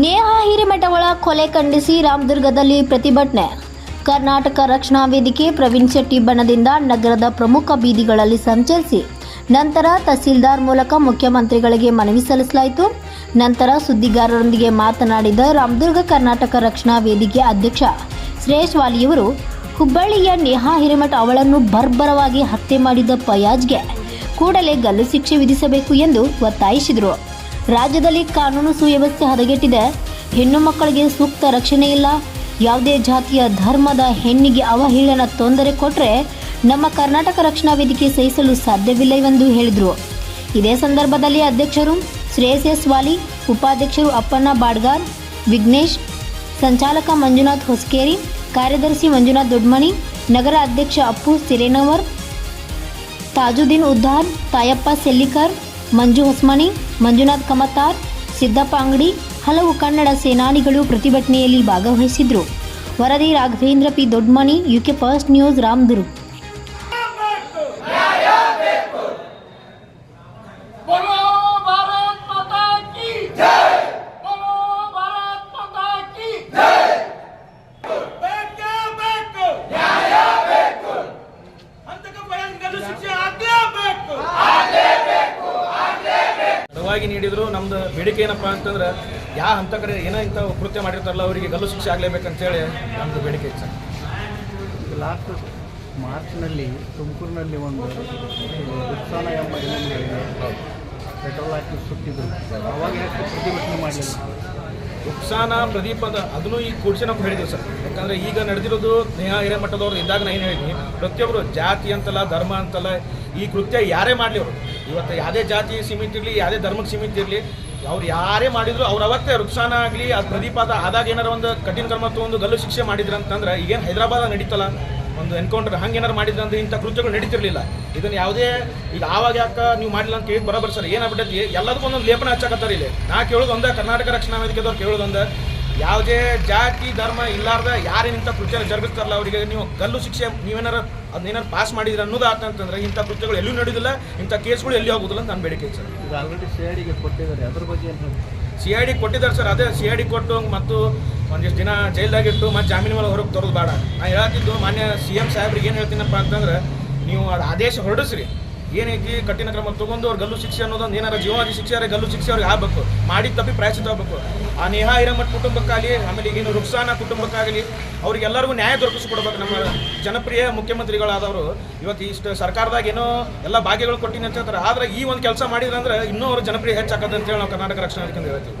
ನೇಹಾ ಹಿರೇಮಠಗಳ ಕೊಲೆ ಖಂಡಿಸಿ ರಾಮದುರ್ಗದಲ್ಲಿ ಪ್ರತಿಭಟನೆ. ಕರ್ನಾಟಕ ರಕ್ಷಣಾ ವೇದಿಕೆ ಪ್ರವೀಣ್ ಶೆಟ್ಟಿ ಬಣದಿಂದ ನಗರದ ಪ್ರಮುಖ ಬೀದಿಗಳಲ್ಲಿ ಸಂಚರಿಸಿ, ನಂತರ ತಹಸೀಲ್ದಾರ್ ಮೂಲಕ ಮುಖ್ಯಮಂತ್ರಿಗಳಿಗೆ ಮನವಿ ಸಲ್ಲಿಸಲಾಯಿತು. ನಂತರ ಸುದ್ದಿಗಾರರೊಂದಿಗೆ ಮಾತನಾಡಿದ ರಾಮದುರ್ಗ ಕರ್ನಾಟಕ ರಕ್ಷಣಾ ವೇದಿಕೆ ಅಧ್ಯಕ್ಷ ಶ್ರೇಯಸ್ ವಾಲಿಯವರು, ಹುಬ್ಬಳ್ಳಿಯ ನೇಹಾ ಹಿರೇಮಠ ಅವಳನ್ನು ಬರ್ಬರವಾಗಿ ಹತ್ಯೆ ಮಾಡಿದ ಪಯಾಜ್ಗೆ ಕೂಡಲೇ ಗಲ್ಲು ಶಿಕ್ಷೆ ವಿಧಿಸಬೇಕು ಎಂದು ಒತ್ತಾಯಿಸಿದರು. ರಾಜ್ಯದಲ್ಲಿ ಕಾನೂನು ಸುವ್ಯವಸ್ಥೆ ಹದಗೆಟ್ಟಿದೆ. ಹೆಣ್ಣು ಮಕ್ಕಳಿಗೆ ಸೂಕ್ತ ರಕ್ಷಣೆ ಇಲ್ಲ. ಯಾವುದೇ ಜಾತಿಯ ಧರ್ಮದ ಹೆಣ್ಣಿಗೆ ಅವಹೇಳನ ತೊಂದರೆ ಕೊಟ್ಟರೆ ನಮ್ಮ ಕರ್ನಾಟಕ ರಕ್ಷಣಾ ವೇದಿಕೆ ಸಹಿಸಲು ಸಾಧ್ಯವಿಲ್ಲವೆಂದು ಹೇಳಿದರು. ಇದೇ ಸಂದರ್ಭದಲ್ಲಿ ಅಧ್ಯಕ್ಷರು ಶ್ರೇಯಸ್ ಎಸ್ ವಾಲಿ, ಉಪಾಧ್ಯಕ್ಷರು ಅಪ್ಪಣ್ಣ ಬಾಡ್ಗಾರ್, ವಿಘ್ನೇಶ್, ಸಂಚಾಲಕ ಮಂಜುನಾಥ್ ಹೊಸಕೇರಿ, ಕಾರ್ಯದರ್ಶಿ ಮಂಜುನಾಥ್ ದೊಡ್ಮಣಿ, ನಗರ ಅಧ್ಯಕ್ಷ ಅಪ್ಪು ಸಿರೇನವರ್, ತಾಜುದ್ದೀನ್ ಉದ್ದಾರ್ ತಾಯಪ್ಪ ಸೆಲ್ಲಿಕರ್, ಮಂಜು ಹೊಸ್ಮನಿ ಮಂಜುನಾಥ್ ಕಮತಾರ್ ಸಿದ್ದಪ್ಪ ಅಂಗಡಿ ಹಲವು ಕನ್ನಡ ಸೇನಾನಿಗಳು ಪ್ರತಿಭಟನೆಯಲ್ಲಿ ಭಾಗವಹಿಸಿದ್ರು. ವರದಿ Raghavendra P. Dodmani UK first news Ramdurg. बोलो ತಡವಾಗಿ ನೀಡಿದ್ರು. ನಮ್ದು ಬೇಡಿಕೆ ಏನಪ್ಪ ಅಂತಂದ್ರೆ ಯಾವ ಹಂತಕಡೆ ಏನೋ ಇಂಥ ಕೃತ್ಯ ಮಾಡಿರ್ತಾರಲ್ಲ ಅವರಿಗೆ ಗಲ್ಲು ಶಿಕ್ಷೆ ಆಗಲೇಬೇಕಂತೇಳಿ ನಮ್ದು ಬೇಡಿಕೆ ಇತ್ತು ಸರ್. ಲಾಸ್ಟ್ ಮಾರ್ಚ್ನಲ್ಲಿ ತುಮಕೂರಿನಲ್ಲಿ ಒಂದು ಉತ್ಸಾಹ ಎಂಬ ಪೆಟ್ರೋಲ್ ಹಾಕಿ ಸುಟ್ಟಿದ್ರು ಅವಾಗ ಪ್ರತಿಭಟನೆ ಮಾಡಲಿಲ್ಲ ಪ್ರದೀಪ ಅಂತ ಅದನ್ನು ಈಗ ಕೂಡಿಸಿ ನಾವು ಹೇಳಿದ್ದೀವಿ ಸರ್. ಯಾಕಂದ್ರೆ ಈಗ ನಡೆದಿರೋದು ನೇಹ ಹಿರೇಮಠದವ್ರು ಇದ್ದಾಗ ನಾನು ಏನು ಪ್ರತಿಯೊಬ್ಬರು ಜಾತಿ ಅಂತಲ್ಲ ಧರ್ಮ ಅಂತಲ್ಲ ಈ ಕೃತ್ಯ ಯಾರೇ ಮಾಡಲಿ ಅವರು. ಇವತ್ತು ಯಾವುದೇ ಜಾತಿ ಸೀಮಿತ ಇರಲಿ, ಯಾವುದೇ ಧರ್ಮಕ್ಕೆ ಸೀಮಿತ ಇರಲಿ, ಅವ್ರು ಯಾರೇ ಮಾಡಿದ್ರು ಅವ್ರು ಅವತ್ತೇ ರುಕ್ಸಾನ ಆಗಲಿ ಅದು ಪ್ರದೀಪ ಅದ ಆದಾಗ ಏನಾರು ಒಂದು ಕಠಿಣ ಕ್ರಮ ಒಂದು ಗಲ್ಲು ಶಿಕ್ಷೆ ಮಾಡಿದ್ರು ಅಂತಂದ್ರೆ ಈಗೇನು ಹೈದರಾಬಾದ್ ನಡೀತಲ್ಲ, ಒಂದು ಎನ್ಕೌಂಟರ್ ಹಂಗೆ ಏನಾರು ಮಾಡಿದ್ರು ಅಂದ್ರೆ ಇಂಥ ಕೃತ್ಯಗಳು ನಡೀತಿರ್ಲಿಲ್ಲ. ಇದನ್ನು ಯಾವುದೇ, ಈಗ ಆವಾಗ ಯಾಕ ನೀವು ಮಾಡಿಲ್ಲ ಅಂತ ಕೇಳಿ ಬರೋಬರ್ ಸರ್, ಏನಾಗ್ಬಿಟ್ಟೈತಿ? ಎಲ್ಲದಕ್ಕೂ ಒಂದೊಂದು ಲೇಪನ ಹಚ್ಚಾಕತ್ತಾರೆ ಇಲ್ಲಿ. ನಾ ಕೇಳೋದು ಒಂದೇ, ಕರ್ನಾಟಕ ರಕ್ಷಣಾ ವೇದಿಕೆದವ್ರು ಕೇಳೋದು ಒಂದೇ ಯಾವುದೇ ಜಾತಿ ಧರ್ಮ ಇಲ್ಲಾರ್ದ ಯಾರೇನು ಇಂಥ ಕೃತ್ಯ ಜರುಗಿಸ್ತಾರಲ್ಲ ಅವರಿಗೆ ನೀವು ಗಲ್ಲು ಶಿಕ್ಷೆ ನೀವೇನಾರ ಅದನ್ನೇನಾರು ಪಾಸ್ ಮಾಡಿದ್ರೆ ಅನ್ನೋದು ಆತಂತಂದ್ರೆ ಇಂಥ ಕೃತ್ಯಗಳು ಎಲ್ಲೂ ನಡೆಯೋದಿಲ್ಲ ಇಂಥ ಕೇಸ್ಗಳು ಎಲ್ಲಿ ಹೋಗೋದಿಲ್ಲ ಅಂತ ನಾನು ಬೇಡಿಕೆ ಸರ್ ಈಗ ಆಲ್ರೆಡಿ ಸಿ ಐ ಡಿಗೆ ಕೊಟ್ಟಿದ್ದಾರೆ ಅದ್ರ ಬಗ್ಗೆ ಸಿ ಐ ಡಿ ಕೊಟ್ಟಿದ್ದಾರೆ ಸರ್ ಅದೇ ಸಿ ಐ ಡಿ ಕೊಟ್ಟು ಮತ್ತು ಒಂದಿಷ್ಟು ದಿನ ಜೈಲ್ದಾಗಿಟ್ಟು ಮತ್ತು ಜಾಮೀನು ಮೇಲೆ ಹೊರಗೆ ತರೋದು ಬೇಡ. ನಾನು ಹೇಳ್ತಿದ್ದು ಮಾನ್ಯ ಸಿ ಎಂ ಸಾಹೇಬ್ರಿಗೆ ಏನು ಹೇಳ್ತೀನಪ್ಪ ಅಂತಂದ್ರೆ ನೀವು ಅದು ಆದೇಶ ಹೊರಡಿಸ್ರಿ. ಏನೈತಿ ಕಠಿಣ ಕ್ರಮ ತಗೊಂಡು ಅವ್ರು ಗಲ್ಲು ಶಿಕ್ಷೆ ಅನ್ನೋದೊಂದು ಏನಾರ ಜೀವಾದಿ ಶಿಕ್ಷೆ ಅವ್ರಿಗೆ ಗಲ್ಲು ಶಿಕ್ಷೆ ಅವ್ರಿಗೆ ಆಗ್ಬೇಕು. ಮಾಡಿದ ತಪ್ಪಿ ಪ್ರಾಯಶಿತ ಆಗ್ಬೇಕು ಆ ನೇಹಾ ಹಿರೇಮಠ ಕುಟುಂಬಕ್ಕಾಗಲಿ, ಆಮೇಲೆ ಈಗಿನ ರುಕ್ಸಾನ ಕುಟುಂಬಕ್ಕಾಗಲಿ ಅವ್ರಿಗೆಲ್ಲರಿಗೂ ನ್ಯಾಯ ದೊರಕಿಸ್ಕೊಡ್ಬೇಕು ನಮ್ಮ ಜನಪ್ರಿಯ ಮುಖ್ಯಮಂತ್ರಿಗಳಾದವರು, ಇವತ್ತು ಇಷ್ಟು ಸರ್ಕಾರದಾಗ ಏನೋ ಎಲ್ಲ ಭಾಗ್ಯಗಳು ಕೊಟ್ಟಿನಿ ಅಂತ ಹೇಳ್ತಾರೆ. ಆದರೆ ಈ ಒಂದು ಕೆಲಸ ಮಾಡಿದ್ರೆ ಅಂದ್ರೆ ಇನ್ನೂ ಅವ್ರ ಜನಪ್ರಿಯ ಹೆಚ್ಚಾಕತ್ತೆ ಅಂತೇಳಿ ನಾವು ಕರ್ನಾಟಕ ರಕ್ಷಣಾ ಹೇಳ್ತೀವಿ.